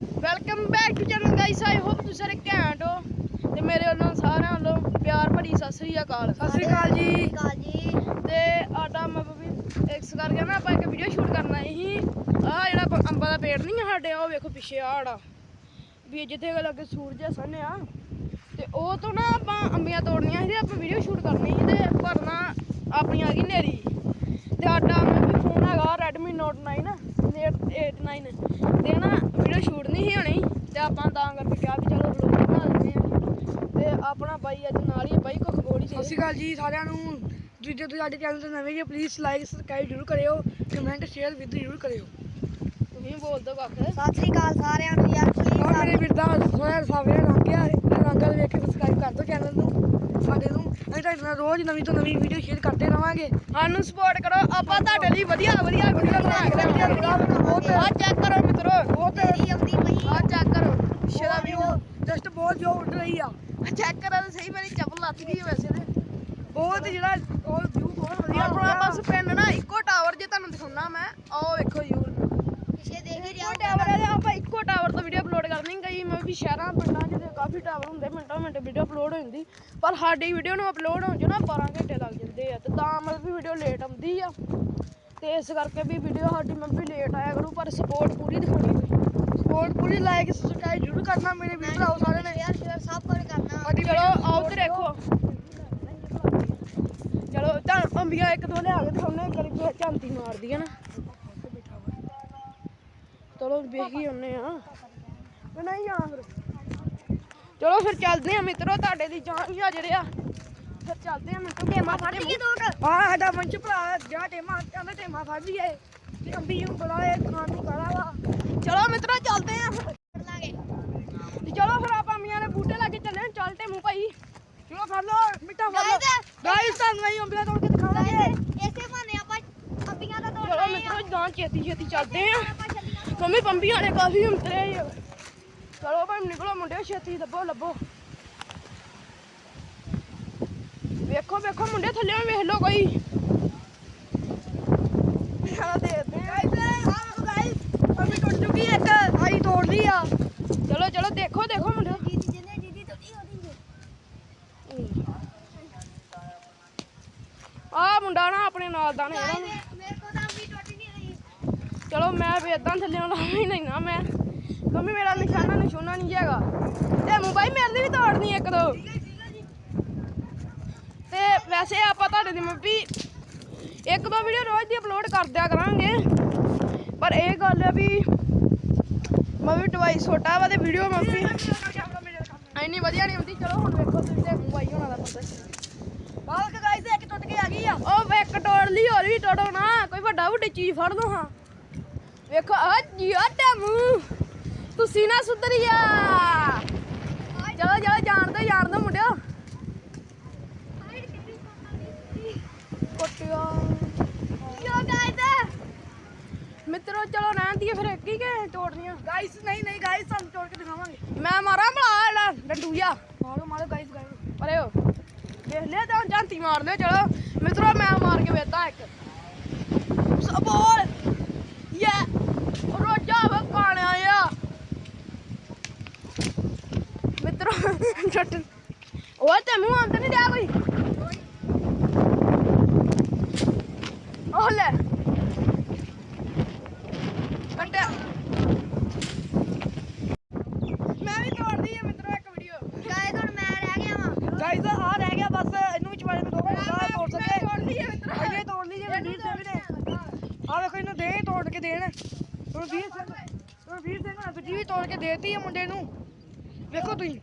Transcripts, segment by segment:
Welcome back to channel guys I hope ਤੁਸੀਂ ਸਾਰੇ ਘੈਂਟ ਹੋ ਤੇ ਮੇਰੇ ਵੱਲੋਂ ਸਾਰਿਆਂ ਵੱਲੋਂ ਪਿਆਰ ਭਰੀ ਸਤਿ ਸ੍ਰੀ ਅਕਾਲ। ਸਤਿ ਸ੍ਰੀ ਅਕਾਲ ਜੀ। ਤੇ ਆਡਾ ਮਤਲਬ ਵੀ ਐਕਸ ਕਰਕੇ ਨਾ ਆਪਾਂ ਇੱਕ ਵੀਡੀਓ ਸ਼ੂਟ ਕਰਨਾ ਸੀ। ਆਹ ਜਿਹੜਾ ਅੰਬਾਂ ਦਾ ਪੇੜ ਨਹੀਂ ਆ ਸਾਡੇ ਉਹ ਵੇਖੋ ਪਿੱਛੇ ਆੜਾ। ਵੀ ਜਿੱਥੇ ਕੋਲ ਅੱਗੇ ਸੂਰਜ ਹਸਨ ਆ। ਤੇ ਉਹ ਤੋਂ ਨਾ ਆਪਾਂ ਅੰਬੀਆਂ ਤੋੜਨੀਆਂ ਸੀ ਤੇ ਆਪਾਂ ਵੀਡੀਓ ਸ਼ੂਟ ਕਰਨੀ ਸੀ ਤੇ ਪਰ ਨਾ ਆਪਣੀ ਆ ਗਈ ਨੇਰੀ। ਤੇ ਸਾਡਾ ਵੀ ਫੋਨ ਹੈਗਾ Redmi Note 9 Note 89 ਤੇ ਨਾ ਵੀਡੀਓ ਸ਼ੂਟ ਨਹੀਂ ਸੀ ਹੋਣੀ ਤੇ ਆਪਾਂ ਤਾਂ ਕਰਕੇ ਕਿਹਾ ਵੀ ਚਲੋ ਵਲੋਗ ਬਣਾ ਲੈਂਦੇ ਆ ਤੇ ਆਪਣਾ ਬਾਈ ਅੱਜ ਨਾਲ ਹੀ ਆ, ਬਾਈ ਕੋ ਖਗੋਲੀ ਸਤਿ ਸ਼੍ਰੀ ਅਕਾਲ ਜੀ ਸਾਰਿਆਂ ਨੂੰ। ਜੇ ਜੇ ਤੁਸੀਂ ਸਾਡੇ ਚੈਨਲ ਤੇ ਨਵੇਂ ਜੀ ਪਲੀਜ਼ ਲਾਈਕ ਸਬਸਕ੍ਰਾਈਬ ਜ਼ਰੂਰ ਕਰਿਓ ਕਮੈਂਟ ਸ਼ੇਅਰ ਵੀ ਜ਼ਰੂਰ ਕਰਿਓ। ਤੁਸੀਂ ਬੋਲ ਦੋ ਕੱਖ। ਸਤਿ ਸ੍ਰੀ ਅਕਾਲ ਸਾਰਿਆਂ ਨੂੰ ਯਾਰ ਔਰ ਪਲੀਜ਼ ਮੇਰੇ ਵੀਰ ਦਾ ਸੋਹਣਾ ਸਾਵਿਆ ਰੰਗ ਗਿਆ ਇਹ ਰੰਗਲ ਵੇਖ ਕੇ ਸਬਸਕ੍ਰਾਈਬ ਕਰ ਦਿਓ ਚੈਨਲ ਨੂੰ ਸਾਡੇ ਨੂੰ। ਅਸੀਂ ਤੁਹਾਡੇ ਨਾਲ ਰੋਜ਼ ਨਵੀਂ ਤੋਂ ਨਵੀਂ ਵੀਡੀਓ ਸ਼ੇਅਰ ਕਰਦੇ ਰਵਾਂਗੇ। ਸਾਨੂੰ ਸਪੋਰਟ ਕਰੋ ਆਪਾਂ ਤੁਹਾਡੇ ਲਈ ਵਧੀਆ ਵਧੀਆ ਵੀਡੀਓ ਬਣਾ ਕੇ ਰੱਖਾਂਗੇ ਆ ਚੈੱਕ ਕਰੋ ਮਿੱਤਰੋ। ਬਹੁਤ ਆਉਂਦੀ ਪਈ ਆ ਚੈੱਕ ਕਰੋ ਦਾ ਵੀ ਜਸਟ ਬਹੁਤ ਜੋ ਉੱਡ ਰਹੀ ਆ। ਚੈੱਕ ਕਰੋ ਤਾਂ ਸਹੀ ਮੇਰੀ ਚੱਪਲ ਲੱਥ ਗਈ ਵੈਸੇ ਤੇ। ਬਹੁਤ ਜਿਹੜਾ ਉਹ ਵਿਊ ਬਹੁਤ ਵਧੀਆ ਆਪਣਾ ਬਸ ਪਿੰਡ ਨਾ ਇੱਕੋ ਟਾਵਰ ਜੇ ਤੁਹਾਨੂੰ ਦਿਖਾਉਣਾ ਮੈਂ ਆਹ ਵੇਖੋ ਯੂ ਪਿੱਛੇ ਦੇਖ ਹੀ ਇੱਕੋ ਰਿਹਾ ਟਾਵਰ ਤੇ ਆਪਾਂ ਇੱਕੋ ਟਾਵਰ ਤੋਂ ਵੀਡੀਓ ਅਪਲੋਡ ਕਰਨੀ ਗਈ ਮੈਂ ਵੀ ਸ਼ਹਿਰਾਂ ਪਿੰਡਾਂ 'ਚ ਤੇ ਕਾਫੀ ਟਾਵਰ ਹੁੰਦੇ ਮਿੰਟਾਂ ਮਿੰਟ ਵੀਡੀਓ ਅਪਲੋਡ ਹੋ ਜਾਂਦੀ। ਪਰ ਸਾਡੀ ਵੀਡੀਓ ਨੂੰ ਅਪਲੋਡ ਹੋਣ 'ਚ ਨਾ 12 ਘੰਟੇ ਲੱਗ ਜਾਂਦੇ ਆ ਤੇ ਤਾਂ ਮਤਲਬ ਵੀ ਵੀਡੀਓ ਲੇਟ ਆਉਂਦੀ ਆ। ਤੇ ਇਸ ਕਰਕੇ ਵੀ ਵੀਡੀਓ ਸਾਡੀ ਮੈਂ ਵੀ ਲੇਟ ਆਇਆ ਕਰੂ ਪਰ ਸਪੋਰਟ ਪੂਰੀ ਦਿਖਾਉਣੀ ਤੁਸੀਂ ਸਪੋਰਟ ਪੂਰੀ ਲਾਈਕ ਸਬਸਕ੍ਰਾਈਬ ਜ਼ਰੂਰ ਕਰਨਾ ਮੇਰੇ ਵੀਡੀਓ ਆਓ ਸਾਰਿਆਂ ਨੇ ਯਾਰ ਸ਼ੇਅਰ ਸਭ ਕੁਝ ਕਰਨਾ ਸਾਡੀ ਚਲੋ ਆਓ ਤੇ ਦੇਖੋ ਅੰਬੀਆਂ ਇੱਕ ਦੋ ਲਿਆ ਕੇ ਦਿਖਾਉਣੇ ਕਰੀ ਕੋਈ ਝਾਂਤੀ ਮਾਰਦੀ ਹੈ ਨਾ। ਚਲੋ ਵੇਖ ਆਉਨੇ ਆ ਨਹੀਂ ਜਾਣਾ ਫਿਰ ਚਲੋ ਫਿਰ ਚੱਲਦੇ ਆ ਮਿੱਤਰੋ ਤੁਹਾਡੇ ਦੀ ਜਾਨ ਹੀ ਆ ਜਿਹੜੇ ਆ। ਫਿਰ ਚੱਲਦੇ ਆ ਮਿੱਤਰੋ। ਗੇਮਾਂ ਫੜ ਤੋੜ ਆ ਸਾਡਾ ਮੰਚ ਭਰਾ ਜਾ ਟੇਮਾ ਕਹਿੰਦਾ ਟੇਮਾ ਫੜ ਲਈਏ। ਅੰਬੀ ਨੂੰ ਬੁਲਾਏ ਖਾਣ ਨੂੰ ਕਾਲਾ ਵਾ। ਚਲੋ ਮਿੱਤਰੋ ਚੱਲਦੇ ਆ ਲਾਂਗੇ। ਤੇ ਚਲੋ ਫਿਰ ਆਪਾਂ ਅੰਬੀਆਂ ਦੇ ਬੂਟੇ ਲਾ ਕੇ ਚੱਲੇ ਚੱਲ ਟੇਮੂ ਭਾਈ। ਚਲੋ ਫੜ ਲੋ ਮਿੱਟਾ ਫੜ ਲੋ ਗਾਇਸ ਤੁਹਾਨੂੰ ਅਸੀਂ ਅੰਬੀਆਂ ਤੋੜ ਕੇ ਦਿਖਾਵਾਂਗੇ ਇਸੇ ਬਹਾਨੇ ਆਪਾਂ ਅੰਬੀਆਂ ਦਾ ਤੋੜ ਚਲੋ ਰਹੇ ਮਿੱਤਰੋ ਜਾਂ ਛੇਤੀ ਛੇਤੀ ਚੱਲਦੇ ਆ। ਆਪਾਂ ਚੱਲੀਆਂ ਮੰਮੀ ਪੰਬੀ ਵਾਲੇ ਕਾਫੀ ਹੁੰਦੇ ਆ ਚਲੋ ਭਾਈ ਨਿਕਲੋ ਮੁੰਡਿਓ ਛੇਤੀ ਲੱਭੋ ਲੱਭੋ। ਵੇਖੋ ਵੇਖੋ ਮੁੰਡੇ ਥੱਲੇ ਵੇਖ ਲੋ ਕੋਈ। ਆ। ਦੇਖਦੇ ਆਈ ਤੋੜ ਲਈ ਚਲੋ ਚਲੋ ਦੇਖੋ ਦੇਖੋ ਉਹਦੀ ਆ ਮੁੰਡਾ ਨਾ ਆਪਣੇ ਨਾਲ ਦਾ ਨੇ ਇਹਦਾ ਨਾ। ਮੇਰੇ ਕੋਲ ਤਾਂ ਅੰਬੀ ਟੁੱਟ ਨਹੀਂ ਰਹੀ ਚਲੋ ਮੈਂ ਵੀ ਇਦਾਂ ਥੱਲੇ ਆਉਣਾ ਹੀ ਨਹੀਂ ਨਾ ਮੈਂ। ਮੰਮੀ ਮੇਰਾ ਨਿਸ਼ਾਨਾ ਨਿਸ਼ਾਨਾ ਨਹੀਂ ਹੈਗਾ। ਤੇ ਮੋਬਾਈਲ ਮੇਰੇ ਦੀ ਵੀ ਤੋੜਨੀ ਇੱਕ ਦੋ। ਤੇ ਵੈਸੇ ਆਪਾਂ ਤੁਹਾਡੇ ਦੀ ਮੰਮੀ ਇੱਕ ਦੋ ਵੀਡੀਓ ਰੋਜ਼ ਦੀ ਅਪਲੋਡ ਕਰ ਦਿਆ ਕਰਾਂਗੇ। ਪਰ ਇਹ ਗੱਲ ਆ ਵੀ ਮੈਂ ਵੀ ਡਿਵਾਈਸ ਛੋਟਾ ਵਾ ਤੇ ਵੀਡੀਓ ਮੰਮੀ ਇੰਨੀ ਵਧੀਆ ਨਹੀਂ ਹੁੰਦੀ। ਚਲੋ ਹੁਣ ਵੇਖੋ ਤੁਸੀਂ ਤੇ ਮੋਬਾਈਲ ਹੋਣਾ ਦਾ ਪਤਾ। ਬਾਲਕ ਗਾਇਸ ਇੱਕ ਟੁੱਟ ਕੇ ਆ ਗਈ ਆ। ਉਹ ਵੇਖ ਤੋੜ ਲਈ ਹੋਰ ਵੀ ਤੋੜੋ ਨਾ। ਕੋਈ ਵੱਡਾ ਵੱਡੀ ਚੀਜ਼ ਫੜ ਲਓ ਹਾਂ। ਵੇਖੋ ਆ ਜੀਆ ਟੈਮੂ। ਤੁਸੀਂ ਨਾ ਸੁਧਰੀਆ। ਚਲੋ ਚਲੋ ਜਾਣ ਦੋ ਜਾਣ ਦੋ ਮੁੰਡਿਓ। ਕੁੱਟਿਆ ਯੋ ਗਾਇਸ ਮਿੱਤਰੋ ਚਲੋ ਰਹਿਣ ਦੀਏ ਫਿਰ ਇੱਕ ਹੀ ਕਿ ਤੋੜਨੀਆਂ ਗਾਇਸ ਨਹੀਂ ਨਹੀਂ ਗਾਇਸ ਤੁਹਾਨੂੰ ਤੋੜ ਕੇ ਦਿਖਾਵਾਂਗੇ। ਮੈਂ ਮਾਰਾਂ ਭਲਾ ਜਿਹੜਾ ਡੰਡੂਆ। ਮਾਰੋ ਮਾਰੋ ਗਾਇਸ ਗਾਇਸ ਪਰੇ ਹੋ। ਵੇਖ ਲਿਆ ਤਾਂ ਜਾਂਤੀ ਮਾਰ ਲਿਓ ਚਲੋ। ਮਿੱਤਰੋ ਮੈਂ ਮਾਰ ਕੇ ਵੇਖਦਾ ਇੱਕ ਸਬੋਲ ਯਾ ਰੋਜਾ ਵਾ ਕਾਣਿਆ ਆ ਮਿੱਤਰੋ ਛੱਟ। ਉਹ ਤੇ ਮੂੰਹ ਆਂਦਾ ਨਹੀਂ ਦਿਆ ਕੋਈ। ਉਹ ਲੈ। ਕੱਟਿਆ ਮੈਂ ਵੀ ਤੋੜਦੀ ਆ ਮਿੱਤਰੋ ਇੱਕ ਵੀਡੀਓ ਗਾਇਸ ਹੁਣ ਮੈਂ ਰਹਿ ਗਿਆ ਵਾਂ। ਗਾਇਸ ਆ ਰਹਿ ਗਿਆ ਬਸ ਇਹਨੂੰ ਵਿੱਚ ਵਾਲੇ ਨੂੰ ਦੋ ਘੰਟਾ ਤੋੜ ਸਕੇ ਤੋੜ ਲਈ ਆ ਮਿੱਤਰੋ। ਅਜੇ ਤੋੜ ਲਈ ਜੇ ਵੀਰ ਸਿੰਘ ਨੇ। ਆ ਵੇਖੋ ਇਹਨੂੰ ਦੇ ਤੋੜ ਕੇ ਦੇਣ। ਹੁਣ ਵੀਰ ਸਿੰਘ ਹੁਣ ਵੀਰ ਸਿੰਘ ਨੇ ਦੂਜੀ ਵੀ ਤੋੜ ਕੇ ਦੇਤੀ ਆ ਮੁੰਡੇ ਨੂੰ। ਵੇਖੋ ਤੁਸੀਂ।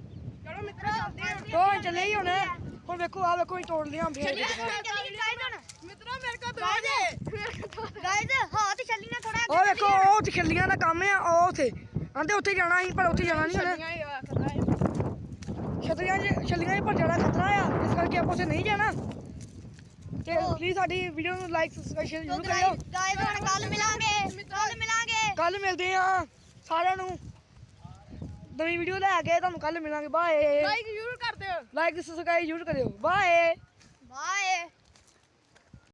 ਮਿੱਤਰੋ ਚੱਲੇ ਹੀ ਹੁਣ। ਹੁਣ ਵੇਖੋ ਆ ਵੇਖੋ ਇਹ ਤੋੜ ਲਿਆ ਫੇਰ ਮਿੱਤਰੋ ਮੇਰੇ ਕੋਲ ਦੋ ਜੇ। ਗਾਇਸ ਹਾਂ ਤੇ ਨਾ ਥੋੜਾ ਉਹ ਵੇਖੋ ਉਹ ਉੱਥੇ ਖਿੱਲੀਆਂ ਦਾ ਕੰਮ ਆ ਉਹ ਉੱਥੇ। ਆਂਦੇ ਉੱਥੇ ਜਾਣਾ ਸੀ ਪਰ ਉੱਥੇ ਜਾਣਾ ਨਹੀਂ ਹੁਣ। ਛੱਲੀਆਂ 'ਚ ਪਰ ਜਾਣਾ ਖਤਰਾ ਆ। ਇਸ ਕਰਕੇ ਆਪਾਂ ਉੱਥੇ ਨਹੀਂ ਜਾਣਾ। ਤੇ ਪਲੀਜ਼ ਸਾਡੀ ਵੀਡੀਓ ਨੂੰ ਲਾਈਕ ਸਬਸਕ੍ਰਾਈਬ ਸ਼ੇਅਰ ਜ਼ਰੂਰ ਕਰਿਓ। ਗਾਇਸ ਹੁਣ ਕੱਲ ਮਿਲਾਂਗੇ ਕੱਲ ਮਿਲਾਂਗੇ। ਕੱਲ ਮਿਲਦੇ ਆ ਸਾਰਿਆਂ ਨੂੰ। ਨਵੀਂ ਵੀਡੀਓ ਲੈ ਕੇ ਤੁਹਾਨੂੰ ਕੱਲ ਮਿਲਾਂਗੇ ਬਾਏ ਲਾਈਕ ਜ਼ਰੂਰ ਕਰ ਦਿਓ ਲਾਈਕ ਸਬਸਕ੍ਰਾਈਬ ਜ਼ਰੂਰ ਕਰਿਓ। ਬਾਏ